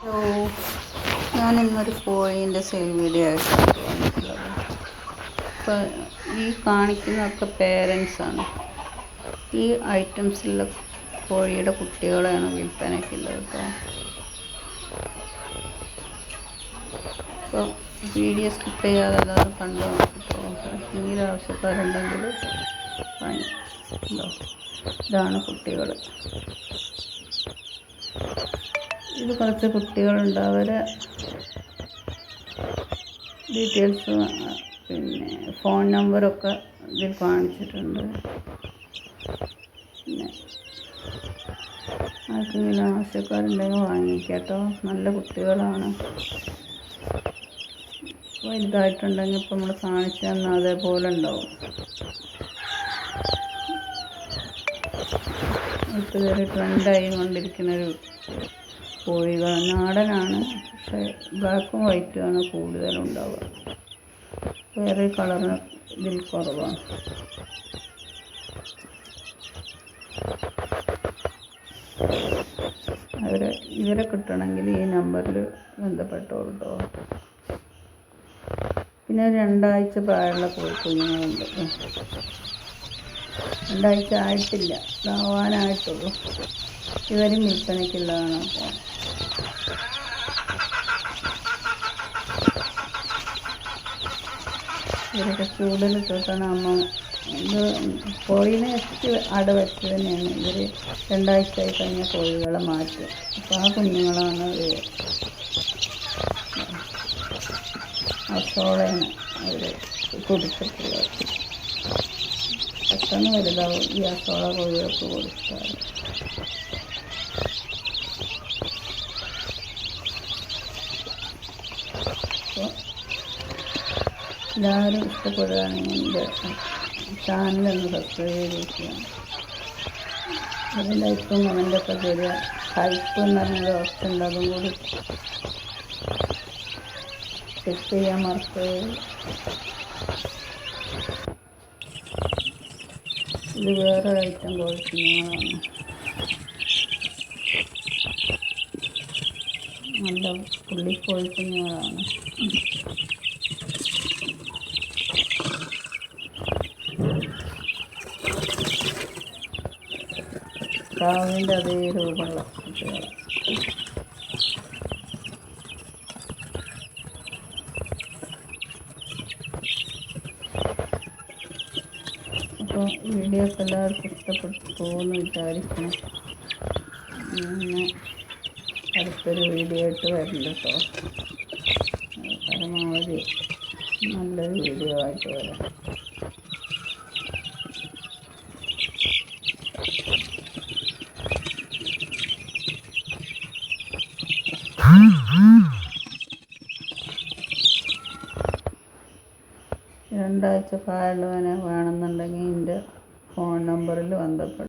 Hello ഞാൻ ഇന്നൊരു കോഴീന്റെ sale video ആയിട്ടാണ് വന്നിട്ടുള്ളത്. അപ്പോൾ ഈ കാണിക്കുന്നതൊക്കെ പേരൻസാണ് ഈ ഐറ്റംസിലുള്ള കോഴിയുടെ കുട്ടികളാണ് വിൽപ്പനയ്ക്കുള്ളത് കേട്ടോ അപ്പോൾ വീഡിയോ സ്കിപ്പ് ചെയ്യാതെ അല്ലാതെ കണ്ടു എന്തെങ്കിലും ആവശ്യക്കാരുണ്ടെങ്കിൽ ഇതാണ് കുട്ടികൾ ഇത് കുറച്ച് കുട്ടികളുണ്ട്. അവരെ ഡീറ്റെയിൽസ് പിന്നെ ഫോൺ നമ്പറൊക്കെ ഇതിൽ കാണിച്ചിട്ടുണ്ട്. പിന്നെ ആർക്കെങ്കിലും ആവശ്യക്കാരുണ്ടെങ്കിൽ വാങ്ങിക്കാട്ടോ നല്ല കുട്ടികളാണ്. വലുതായിട്ടുണ്ടെങ്കിൽ ഇപ്പം നമ്മൾ കാണിച്ചു തന്നാൽ അതേപോലെ ഉണ്ടാവും. ഇതൊരു ട്രെൻഡായി കൊണ്ടിരിക്കുന്നൊരു കോഴികൾ നാടനാണ് പക്ഷേ ബ്ലാക്കും വൈറ്റും ആണ് കൂടുതലും ഉണ്ടാവുക വേറെ കളറിന് ഇതിൽ കുറവാണ്. അവരെ ഇവരെ കിട്ടണമെങ്കിൽ ഈ നമ്പറിൽ ബന്ധപ്പെട്ടോളൂ പിന്നെ രണ്ടാഴ്ച പ്രായമുള്ള കോഴിക്കുഞ്ഞുങ്ങളുണ്ട്. രണ്ടാഴ്ച ആയിട്ടില്ല. ഇതാവാനായിട്ടുള്ളൂ. ഇവരും വിൽപ്പനയ്ക്കുള്ളതാണ്? അപ്പോൾ ഇവരൊക്കെ തൊട്ടാണ് അമ്മ. ഇത് കോഴീനെ എത്തി അട വെച്ച് തന്നെയാണ്. ഇവർ രണ്ടാഴ്ച ആയി കഴിഞ്ഞ കോഴികളെ മാറ്റി. അപ്പോൾ ആ കുഞ്ഞുങ്ങളാണ് ഇവർ അസോളയാണ് അവർ കൊടുത്തിട്ടുള്ളത്. പെട്ടെന്ന് വലുതാവും ഈ അസോള കോഴികൾക്ക് കൊടുത്താൽ എല്ലാവരും ഇഷ്ടപ്പെടുകയാണെങ്കിൽ എന്റെ ചാനലൊന്ന് സബ്സ്ക്രൈബ് ചെയ്തിരിക്കുക. അതിൽ ലൈക്കും കമന്റൊക്കെ തരിക. ഹൈപ്പ് എന്ന് പറഞ്ഞൊരു ഓപ്ഷൻ ഉണ്ട്. അതും കൂടി ചെക്ക് ചെയ്യാൻ മറക്കരുത്. ഇത് വേറെ ഐറ്റം കോഴിക്കുഞ്ഞുങ്ങളാണ് നല്ല പുള്ളി കോഴിക്കുഞ്ഞുങ്ങളാണ് പ്രാവിന്റെ അതേ രൂപമുള്ള കുട്ടികളാണ്. അപ്പോൾ വീഡിയോ ഒക്കെ എല്ലാവർക്കും ഇഷ്ടപ്പെട്ടു പോകുന്നു വിചാരിക്കണം പിന്നെ അടുത്തൊരു വീഡിയോ ആയിട്ട് വരുന്നുണ്ട് കേട്ടോ. പരമാവധി നല്ലൊരു വീഡിയോ ആയിട്ട് വരാം. രണ്ടാഴ്ച കാലം വേണമെന്നുണ്ടെങ്കിൽ എന്റെ ഫോൺ നമ്പറിൽ ബന്ധപ്പെടും